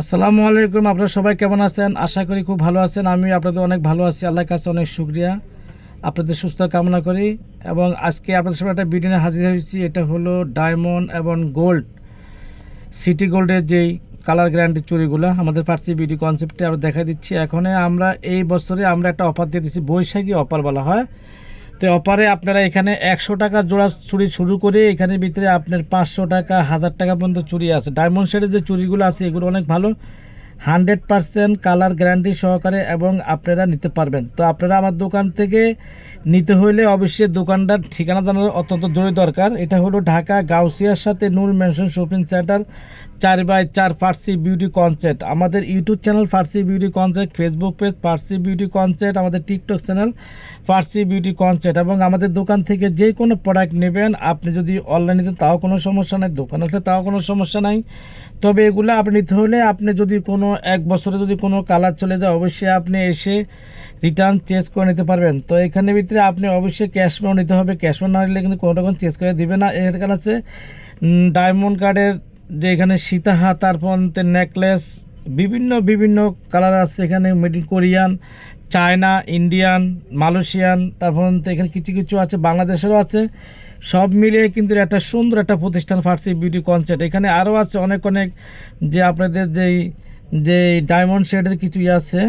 আসসালামু আলাইকুম, আপনারা সবাই কেমন আছেন? আশা করি খুব ভালো আছেন। আমি আপনাদের অনেক ভালো আছি। আল্লাহর কাছে অনেক শুক্রিয়া। আপনাদের সুস্থ কামনা করি। এবং আজকে আপনাদের সামনে একটা ভিডিও হাজির হয়েছি। এটা হলো ডায়মন্ড এবং গোল্ড সিটি গোল্ডের যেই কালার গ্যারান্টি চুরিগুলো, আমাদের পার্সি বিউটি কনসেপ্টে আমরা দেখা দিচ্ছি। এখন আমরা এই বছরে আমরা একটা অফার দিয়ে দিচ্ছি বৈশাখী অফার বলা হয়। তো অপারে আপনারা এখানে একশো টাকা জোড়া চুরি শুরু করে এখানের ভিতরে আপনার পাঁচশো টাকা, হাজার টাকা পর্যন্ত চুরি আছে। ডায়মন্ড শেডের যে চুরিগুলো আছে, এগুলো অনেক ভালো। হান্ড্রেড পারসেন্ট কালার গ্যারান্টি সহকারে এবং আপনারা নিতে পারবেন। তো আপনারা আমার দোকান থেকে নিতে হলে অবশ্যই দোকানটার ঠিকানা জানার অত্যন্ত জরুরি দরকার। এটা হলো ঢাকা গাউসিয়ার সাথে নূর মেনশন শপিং সেন্টার চার বাই চার ফার্সি বিউটি কনসেপ্ট আমাদের YouTube channel Farsi beauty concept Facebook page Farsi beauty concept আমাদের TikTok channel Farsi beauty concept এবং আমাদের দোকান থেকে যে কোনো প্রোডাক্ট নেবেন, আপনি যদি অনলাইনে তাও কোনো সমস্যা নাই, দোকান আসলে তাও কোনো সমস্যা নাই। তবে এগুলো আপনি নিতে হলে আপনি যদি কোনো এক বছরে যদি কোনো কালার চলে যায়, অবশ্যই আপনি এসে রিটার্ন চেঞ্জ করে নিতে পারবেন। তো এখানে ভিতরে আপনি অবশ্যই ক্যাশ মেও নিতে হবে। ক্যাশ মেও না নিলে কিন্তু কোনো রকম চেঞ্জ করে দিবে না। এর কারণ আছে ডায়মন্ড কার্ডের যে এখানে সীতাহা, তারপর নেকলেস বিভিন্ন বিভিন্ন কালার আছে এখানে made in Korean China Indian Malaysian তারপর এখানে কিছু কিছু আছে, বাংলাদেশেরও আছে। সব মিলিয়ে কিন্তু একটা সুন্দর একটা প্রতিষ্ঠান ফার্সি বিউটি কনসেপ্ট এখানে আরও আছে অনেক অনেক যে আপনাদের যেই যে ডায়মন্ড শেডের কিছু ইয়ে আছে।